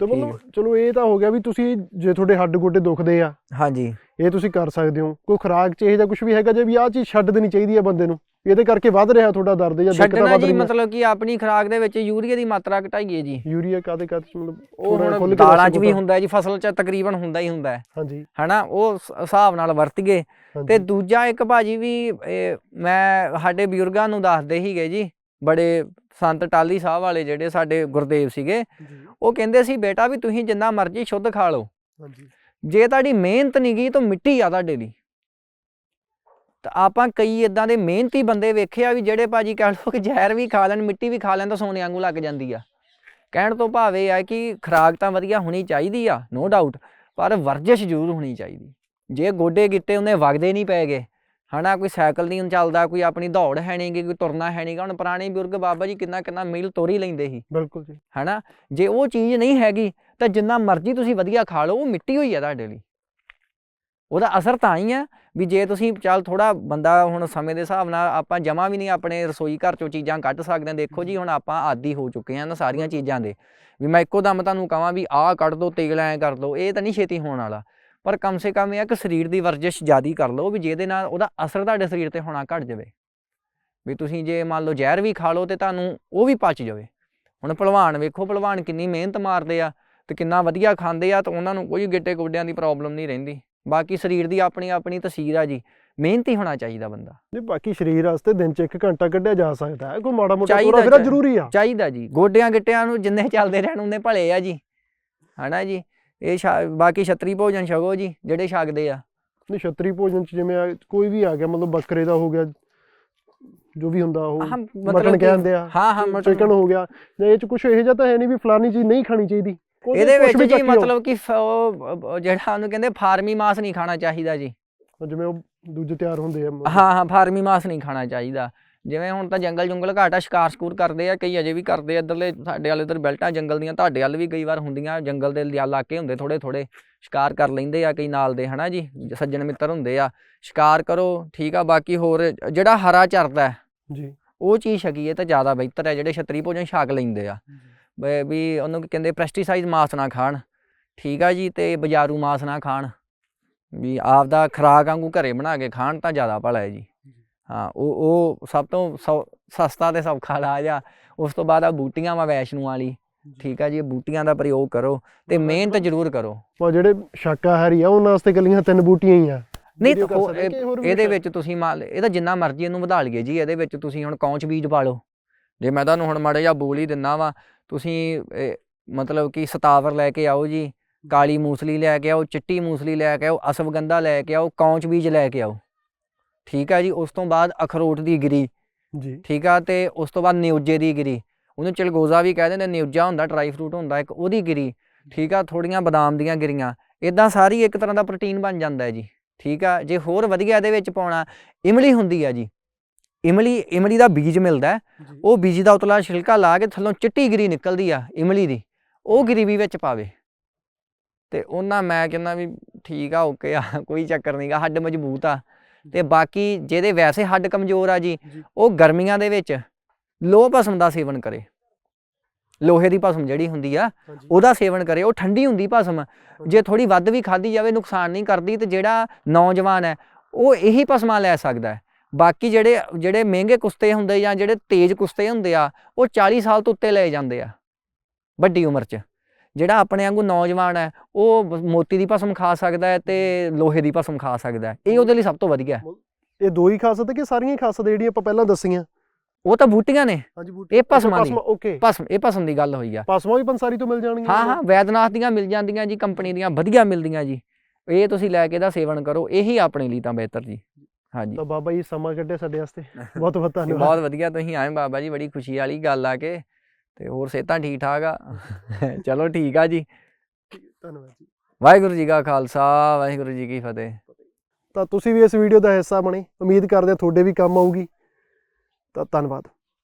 ਤੇ ਮਤਲਬ ਚਲੋ ਇਹ ਤਾਂ ਹੋ ਗਿਆ ਵੀ ਤੁਸੀਂ ਜੇ ਤੁਹਾਡੇ ਹੱਡ ਗੋਡੇ ਦੁਖਦੇ ਆ ਹਾਂਜੀ। ਇਹ ਤੁਸੀਂ ਕਰ ਸਕਦੇ ਹੋ। ਕੋਈ ਖੁਰਾਕ ਚ ਇਹ ਜਾਂ ਕੁਝ ਵੀ ਹੈਗਾ ਜੇ ਵੀ ਆਹ ਚੀਜ਼ ਛੱਡ ਦੇਣੀ ਚਾਹੀਦੀ ਹੈ ਬੰਦੇ ਨੂੰ। ਇਹਦੇ ਕਰਕੇ ਵੱਧ ਰਿਹਾ ਤੁਹਾਡਾ ਦਰਦ ਜਾਂ ਦਿੱਕਤਾਂ ਛੱਡਣਾ ਵੱਧ ਜੀ ਰਹੀਆਂ? ਮਤਲਬ ਕਿ ਆਪਣੀ ਖੁਰਾਕ ਦੇ ਵਿੱਚ ਯੂਰੀਆ ਦੀ ਮਾਤਰਾ ਘਟਾਈਏ ਜੀ। ਯੂਰੀਆ ਕਾਦੇ ਕਾਦੇ ਚ ਮਤਲਬ ਉਹ ਥੋੜ੍ਹਾ ਹੁਣ ਖੁੱਲ੍ਹ ਕੇ ਦਾਲਾਂ 'ਚ ਦੱਸੋ ਵੀ ਤਾਂ। ਹੁੰਦਾ ਹੈ ਜੀ ਫਸਲ 'ਚ ਤਕਰੀਬਨ ਹੁੰਦਾ ਹੀ ਹੁੰਦਾ। ਹੈ ਹਾਂਜੀ। ਹਨਾ ਉਹ ਸ- ਹਿਸਾਬ ਨਾਲ ਵਰਤੀਏ। ਤੇ ਦੂਜਾ ਇੱਕ ਭਾਜੀ ਵੀ ਇਹ ਮੈਂ ਸਾਡੇ ਬਜ਼ੁਰਗਾਂ ਨੂੰ ਦੱਸਦੇ ਸੀਗੇ ਜੀ ਬੜੇ ਸੰਤ ਟਾਲੀ ਸਾਹਿਬ ਵਾਲੇ ਜਿਹੜੇ ਸਾਡੇ ਗੁਰਦੇਵ ਸੀਗੇ ਜੀ, ਉਹ ਕਹਿੰਦੇ ਸੀ ਬੇਟਾ ਵੀ ਤੁਸੀਂ ਜਿੰਨਾ ਮਰਜ਼ੀ ਸ਼ੁੱਧ ਖਾ ਲਓ। ਹਾਂਜੀ। ਜੇ ਤੁਹਾਡੀ ਮਿਹਨਤ ਨਹੀਂ ਗਈ ਤਾਂ ਮਿੱਟੀ ਆ ਤੁਹਾਡੇ ਲਈ। ਤਾਂ ਆਪਾਂ ਕਈ ਇਦਾਂ ਦੇ ਮਿਹਨਤੀ ਬੰਦੇ ਵੇਖੇ ਆ ਵੀ ਜਿਹੜੇ ਭਾਜੀ ਕਹਿ ਲਓ ਕਿ ਜ਼ਹਿਰ ਵੀ ਖਾ ਲੈਣ ਮਿੱਟੀ ਵੀ ਖਾ ਲੈਣ ਤਾਂ ਸੋਨੇ ਵਾਂਗੂ ਲੱਗ ਜਾਂਦੀ ਆ। ਕਹਿਣ ਤੋਂ ਭਾਵ ਇਹ ਆ ਕਿ ਖੁਰਾਕ ਤਾਂ ਵਧੀਆ ਹੋਣੀ ਚਾਹੀਦੀ ਆ ਨੋ ਡਾਊਟ ਪਰ ਵਰਜਿਸ਼ ਜ਼ਰੂਰ ਹੋਣੀ ਚਾਹੀਦੀ। ਜੇ ਗੋਡੇ ਗਿੱਟੇ ਉਹਨੇ ਵਗਦੇ ਨਹੀਂ ਪੈਗੇ ਹਨਾ ਕੋਈ ਸਾਈਕਲ ਨਹੀਂ ਚੱਲਦਾ ਕੋਈ ਆਪਣੀ ਦੌੜ ਹੈ ਨਹੀਂਗੀ ਕੋਈ ਤੁਰਨਾ ਹੈ ਨਹੀਂਗਾ ਹੁਣ ਪੁਰਾਣੇ ਬਜ਼ੁਰਗ ਬਾਬਾ ਜੀ ਕਿੰਨਾ ਕਿੰਨਾ ਮੀਲ ਤੁਰ ਹੀ ਲੈਂਦੇ ਸੀ। ਬਿਲਕੁਲ ਜੀ। ਹਨਾ ਜੇ ਉਹ ਚੀਜ਼ ਨਹੀਂ ਹੈਗੀ ਤਾਂ ਜਿੰਨਾ ਮਰਜ਼ੀ ਤੁਸੀਂ ਵਧੀਆ ਖਾ ਲਓ ਉਹ ਮਿੱਟੀ ਹੋਈ ਆ ਤੁਹਾਡੇ ਲਈ। ਉਹਦਾ ਅਸਰ ਤਾਂ ਹੀ ਆ ਵੀ ਜੇ ਤੁਸੀਂ ਚੱਲ ਥੋੜਾ ਬੰਦਾ ਹੁਣ ਸਮੇਂ ਦੇ ਹਿਸਾਬ ਨਾਲ ਆਪਾਂ ਜਮਾ ਵੀ ਨਹੀਂ ਆਪਣੇ ਰਸੋਈ ਘਰ ਚੋਂ ਚੀਜ਼ਾਂ ਕੱਢ ਸਕਦੇ ਦੇਖੋ ਜੀ ਹੁਣ ਆਪਾਂ ਆਦੀ ਹੋ ਚੁੱਕੇ ਹਾਂ ਨਾ ਸਾਰੀਆਂ ਚੀਜ਼ਾਂ ਦੇ ਵੀ ਮੈਂ ਇੱਕੋ ਦਮ ਤੁਹਾਨੂੰ ਕਹਾਂ ਵੀ ਆਹ ਕੱਢ ਦੋ ਤੇਲ ਐਂ ਕਰ ਦੋ ਇਹ ਤਾਂ ਨਹੀਂ ਛੇਤੀ ਹੋਣ ਵਾਲਾ ਪਰ ਕਮ ਸੇ ਕਮ ਇਹ ਆ ਕਿ ਸਰੀਰ ਦੀ ਵਰਜਿਸ਼ ਜ਼ਿਆਦੀ ਕਰ ਲਓ ਵੀ ਜਿਹਦੇ ਨਾਲ ਉਹਦਾ ਅਸਰ ਤੁਹਾਡੇ ਸਰੀਰ ਤੇ ਹੋਣਾ ਘਟ ਜਾਵੇ। ਵੀ ਤੁਸੀਂ ਜੇ ਮੰਨ ਲਓ ਜ਼ਹਿਰ ਵੀ ਖਾ ਲਓ ਤੇ ਤੁਹਾਨੂੰ ਉਹ ਵੀ ਪਚ ਜਾਵੇ। ਹੁਣ ਭਲਵਾਨ ਵੇਖੋ ਭਲਵਾਨ ਕਿੰਨੀ ਮਿਹਨਤ ਮਾਰਦੇ ਆ ਤੇ ਕਿੰਨਾ ਵਧੀਆ ਖਾਂਦੇ ਆ ਤੇ ਉਹਨਾਂ ਨੂੰ ਕੋਈ ਗਿੱਟੇ ਗੋਡਿਆਂ ਦੀ ਪ੍ਰੋਬਲਮ ਨਹੀਂ ਰਹਿੰਦੀ। ਬਾਕੀ ਸਰੀਰ ਦੀ ਆਪਣੀ ਆਪਣੀ ਤਸਵੀਰ ਆ ਜੀ ਮਿਹਨਤੀ ਹੋਣਾ ਚਾਹੀਦਾ ਬੰਦਾ। ਨਹੀਂ ਬਾਕੀ ਸਰੀਰ ਵਾਸਤੇ ਦਿਨ ਚ 1 ਘੰਟਾ ਕੱਢਿਆ ਜਾ ਸਕਦਾ ਹੈ ਕੋਈ ਮਾੜਾ ਮੋਟਾ ਤੋਰਾ ਫੇਰਾ। ਜ਼ਰੂਰੀ ਆ। ਚਾਹੀਦਾ ਜੀ। ਗੋਡਿਆਂ ਗਿੱਟਿਆਂ ਨੂੰ ਜਿੰਨੇ ਚੱਲਦੇ ਰਹਿਣ ਉਹਨੇ ਭਲੇ ਆ ਜੀ। ਹਨਾ ਜੀ? ਇਹ ਬਾਕੀ ਛਤਰੀ ਭੋਜਨ ਛਕੋ ਜੀ ਜਿਹੜੇ ਛਕਦੇ ਆ। ਨਹੀਂ ਛਤਰੀ ਭੋਜਨ ਚ ਜਿਵੇਂ ਕੋਈ ਵੀ ਆ ਗਿਆ ਮਤਲਬ ਬੱਕਰੇ ਦਾ ਹੋ ਗਿਆ ਜੋ ਵੀ ਹੁੰਦਾ ਉਹ ਮਟਨ ਮਤਲਬ ਕਹਿੰਦੇ ਆ ਹਾਂ ਹਾਂ ਮਟਨ। ਚਿਕਨ ਹੋ ਗਿਆ ਜਾਂ ਇਹ ਚ ਕੁਝ ਇਹੋ ਜਿਹਾ ਤਾਂ ਹੈ ਨਹੀਂ ਵੀ ਫਲਾਨੀ ਚੀਜ਼ ਨਹੀਂ ਖਾਣੀ ਚਾਹੀਦੀ। ਇਹਦੇ ਵਿੱਚ ਜੀ। ਮਤਲਬ ਕਿ ਉਹ ਜਿਹੜਾ ਉਹਨੂੰ ਕਹਿੰਦੇ ਫਾਰਮੀ ਮਾਸ ਨਹੀਂ ਖਾਣਾ ਚਾਹੀਦਾ ਜੀ। ਜਿਵੇਂ ਉਹ ਦੂਜੇ ਤਿਆਰ ਹੁੰਦੇ ਆ। ਹਾਂ ਹਾਂ ਫਾਰਮੀ ਮਾਸ ਨਹੀਂ ਖਾਣਾ ਚਾਹੀਦਾ। ਜਿਵੇਂ ਹੁਣ ਤਾਂ ਜੰਗਲ ਜੁੰਗਲ ਘਾਟ ਸ਼ਿਕਾਰ ਸਕੂਰ ਕਰਦੇ ਆ ਕਈ ਅਜੇ ਵੀ ਕਰਦੇ ਆ ਇੱਧਰਲੇ ਸਾਡੇ ਵਾਲੇ ਇੱਧਰ ਬੈਲਟਾਂ ਜੰਗਲ ਦੀਆਂ ਤੁਹਾਡੇ ਵੱਲ ਵੀ ਕਈ ਵਾਰ ਹੁੰਦੀਆਂ ਜੰਗਲ ਦੇ ਇਲਾਕੇ ਹੁੰਦੇ ਥੋੜੇ ਥੋੜੇ ਸ਼ਿਕਾਰ ਕਰ ਲੈਂਦੇ ਆ ਕਈ ਨਾਲ ਦੇ ਹਨਾ ਜੀ ਸੱਜਣ ਮਿੱਤਰ ਹੁੰਦੇ ਆ ਸ਼ਿਕਾਰ ਕਰੋ ਠੀਕ ਆ ਬਾਕੀ ਹੋਰ ਜਿਹੜਾ ਹਰਾ ਚਰਦਾ ਜੀ। ਉਹ ਚੀਜ਼ ਛਕੀਏ ਤਾਂ ਜ਼ਿਆਦਾ ਬਿਹਤਰ ਹੈ ਜਿਹੜੇ ਛਤਰੀ ਭੋਜਨ ਛਕ ਲੈਂਦੇ ਆ। ਵੀ- ਉਹਨੂੰ ਕੀ ਕਹਿੰਦੇ ਪੈਸਟੀਸਾਈਡ ਮਾਸ ਨਾ ਖਾਣ। ਠੀਕ ਆ ਜੀ ਤੇ ਬਾਜ਼ਾਰੂ ਮਾਸ ਨਾ ਖਾਣ। ਵੀ ਆਪਦਾ ਖੁਰਾਕ ਵਾਂਗੂ ਘਰੇ ਬਣਾ ਕੇ ਖਾਣ ਤਾਂ ਜ਼ਿਆਦਾ ਭਲਾ ਹੈ ਜੀ। ਹਾਂ ਉਹ ਉਹ ਸਭ ਤੋਂ ਸਸਤਾ ਤੇ ਸੌਖਾ ਇਲਾਜ ਆ। ਉਸ ਤੋਂ ਬਾਅਦ ਆ ਬੂਟੀਆਂ ਵਾ ਵੈਸ਼ਨੂੰ ਵਾਲੀ। ਠੀਕ ਆ ਜੀ ਬੂਟੀਆਂ ਦਾ ਪ੍ਰਯੋਗ ਕਰੋ ਤੇ ਮਿਹਨਤ ਜ਼ਰੂਰ ਕਰੋ। ਉਹ ਜਿਹੜੇ ਸ਼ਾਕਾਹਾਰੀ ਆ ਉਹਨਾਂ ਵਾਸਤੇ ਕੱਲੀਆਂ ਤਿੰਨ ਬੂਟੀਆਂ ਹੀ ਆ। ਨਹੀਂ ਇਹਦੇ? ਵਿੱਚ ਤੁਸੀਂ ਮੰਨ ਲਓ- ਇਹਦਾ ਜਿੰਨਾ ਮਰਜ਼ੀ ਇਹਨੂੰ ਵਧਾ ਲਈਏ ਜੀ ਇਹਦੇ ਵਿੱਚ ਤੁਸੀਂ ਹੁਣ ਕੌਂਚ ਬੀਜ ਪਾ ਲਓ। ਜੇ ਮੈਂ ਤੁਹਾਨੂੰ ਹੁਣ ਮਾੜਾ ਜਿਹਾ ਬੋਲ ਹੀ ਦਿੰਨਾ ਵਾ ਤੁਸੀਂ ਮਤਲਬ ਕਿ ਸਤਾਵਰ ਲੈ ਕੇ ਆਓ ਜੀ ਕਾਲੀ ਮੂਸਲੀ ਲੈ ਕੇ ਆਓ ਚਿੱਟੀ ਮੂਸਲੀ ਲੈ ਕੇ ਆਓ ਅਸਵਗੰਧਾ ਲੈ ਕੇ ਆਓ ਕੌਂਚ ਬੀਜ ਲੈ ਕੇ ਆਓ। ਠੀਕ ਆ ਜੀ ਉਸ ਤੋਂ ਬਾਅਦ ਅਖਰੋਟ ਦੀ ਗਿਰੀ। ਜੀ। ਠੀਕ ਆ ਤੇ ਉਸ ਤੋਂ ਬਾਅਦ ਨਿਉਜੇ ਦੀ ਗਿਰੀ। ਉਹਨੂੰ ਚਲਗੋਜ਼ਾ ਵੀ ਕਹਿ ਦਿੰਦੇ ਨਿਉਜਾ ਹੁੰਦਾ ਡਰਾਈ ਫਰੂਟ ਹੁੰਦਾ ਇੱਕ ਉਹਦੀ ਗਿਰੀ। ਠੀਕ ਆ ਥੋੜੀਆਂ ਬਦਾਮ ਦੀਆਂ ਗਿਰੀਆਂ। ਇਦਾਂ ਸਾਰੀ ਇੱਕ ਤਰ੍ਹਾਂ ਦਾ ਪ੍ਰੋਟੀਨ ਬਣ ਜਾਂਦਾ ਹੈ ਜੀ। ਠੀਕ ਆ ਜੇ ਹੋਰ ਵਧੀਆ ਇਹਦੇ ਵਿੱਚ ਪਾਉਣਾ ਇਮਲੀ ਹੁੰਦੀ ਆ ਜੀ। ਇਮਲੀ ਇਮਲੀ ਦਾ ਬੀਜ ਮਿਲਦਾ ਉਹ ਬੀਜ ਦਾ ਉਤਲਾ ਛਿਲਕਾ ਲਾ ਕੇ ਥੱਲੋਂ ਚਿੱਟੀ ਗਿਰੀ ਨਿਕਲਦੀ ਆ ਇਮਲੀ ਦੀ। ਉਹ ਗਿਰੀ ਵੀ ਵਿੱਚ ਪਾਵੇ। ਤੇ ਉਹਨਾਂ ਮੈਂ ਕਹਿੰਦਾ ਵੀ ਠੀਕ ਆ ਓਕੇ ਆ *laughs* ਕੋਈ ਚੱਕਰ ਨਹੀਂਗਾ ਹੱਡ ਮਜ਼ਬੂਤ ਆ। ਤੇ ਬਾਕੀ ਜਿਹਦੇ ਵੈਸੇ ਹੱਡ ਕਮਜ਼ੋਰ ਆ ਜੀ। ਉਹ ਗਰਮੀਆਂ ਦੇ ਵਿੱਚ ਲੋਹ ਭਸਮ ਦਾ ਸੇਵਨ ਕਰੇ। ਲੋਹੇ ਦੀ ਭਸਮ ਜਿਹੜੀ ਹੁੰਦੀ ਆ ਉਹਦਾ ਸੇਵਨ ਕਰੇ। ਉਹ ਠੰਡੀ ਹੁੰਦੀ ਭਸਮ। ਜੇ ਥੋੜੀ ਵੱਧ ਵੀ ਖਾਧੀ ਜਾਵੇ ਨੁਕਸਾਨ ਨਹੀਂ ਕਰਦੀ ਤੇ ਜਿਹੜਾ ਨੌਜਵਾਨ ਹੈ ਉਹ ਇਹੀ ਭਸਮਾਂ ਲੈ ਸਕਦਾ ਹੈ। ਬਾਕੀ ਜਿਹੜੇ ਜਿਹੜੇ ਮਹਿੰਗੇ ਕੁਸ਼ਤੇ ਹੁੰਦੇ ਜਾਂ ਜਿਹੜੇ ਤੇਜ਼ ਕੁਸ਼ਤੇ ਹੁੰਦੇ ਆ ਉਹ 40 ਸਾਲ ਤੋਂ ਉੱਤੇ ਲਏ ਜਾਂਦੇ ਆ ਵੱਡੀ ਉਮਰ 'ਚ। ਜਿਹੜਾ ਆਪਣੇ ਵਾਂਗੂ ਨੌਜਵਾਨ ਹੈ ਉਹ ਮੋਤੀ ਦੀ ਭਸਮ ਖਾ ਸਕਦਾ ਹੈ ਤੇ ਲੋਹੇ ਦੀ ਭਸਮ ਖਾ ਸਕਦਾ ਹੈ। ਇਹ ਉਹਦੇ ਲਈ ਸਭ ਤੋਂ ਵਧੀਆ ਹੈ। ਇਹ ਦੋ ਹੀ ਖਾਸਤ ਹੈ ਕਿ ਸਾਰੀਆਂ ਹੀ ਖਾਸਤ ਜਿਹੜੀਆਂ ਆਪਾਂ ਪਹਿਲਾਂ ਦੱਸੀਆਂ? ਉਹ ਤਾਂ ਬੂਟੀਆਂ ਨੇ। ਇਹ ਭਸਮਾਂ ਦੀ। ਓਕੇ ਭਸਮ ਇਹ ਭਸਮ ਦੀ ਗੱਲ ਹੋਈ ਆ। ਭਸਮਾਂ ਵੀ ਪੰਸਾਰੀ ਤੋਂ ਮਿਲ ਜਾਣਗੀਆਂ ਹਾਂ ਹਾਂ ਵੈਦਨਾਥ ਦੀਆਂ ਮਿਲ ਜਾਂਦੀਆਂ ਜੀ ਕੰਪਨੀ ਦੀਆਂ ਵਧੀਆ ਮਿਲਦੀਆਂ ਜੀ। ਇਹ ਤੁਸੀਂ ਲੈ ਕੇ ਇਹਦਾ ਸੇਵਨ ਕਰੋ ਇਹੀ ਆਪਣੇ ਲਈ ਤਾਂ ਬਿਹਤਰ ਜੀ। ਹਾਂਜੀ। ਤਾਂ ਬਾਬਾ ਜੀ ਸਮਾਂ ਕੱਢਿਆ ਸਾਡੇ ਵਾਸਤੇ। ਬਹੁਤ ਬਹੁਤ ਧੰਨਵਾਦ। ਬਹੁਤ ਵਧੀਆ ਤੁਸੀਂ ਆਏ ਬਾਬਾ ਜੀ ਬੜੀ ਖੁਸ਼ੀ ਵਾਲੀ ਗੱਲ ਆ ਕੇ ਤੇ ਹੋਰ ਸਿਹਤਾਂ ਠੀਕ ਠਾਕ ਆ। *laughs* ਚਲੋ ਠੀਕ ਆ ਜੀ। ਧੰਨਵਾਦ ਜੀ। ਵਾਹਿਗੁਰੂ ਜੀ ਕਾ ਖਾਲਸਾ ਵਾਹਿਗੁਰੂ ਜੀ ਕੀ ਫਤਿਹ। ਤਾਂ ਤੁਸੀਂ ਵੀ ਇਸ ਵੀਡੀਓ ਦਾ ਹਿੱਸਾ ਬਣੇ। ਉਮੀਦ ਕਰਦੇ ਹਾਂ ਤੁਹਾਡੇ ਵੀ ਕੰਮ ਆਊਗੀ। ਤਾਂ ਧੰਨਵਾਦ।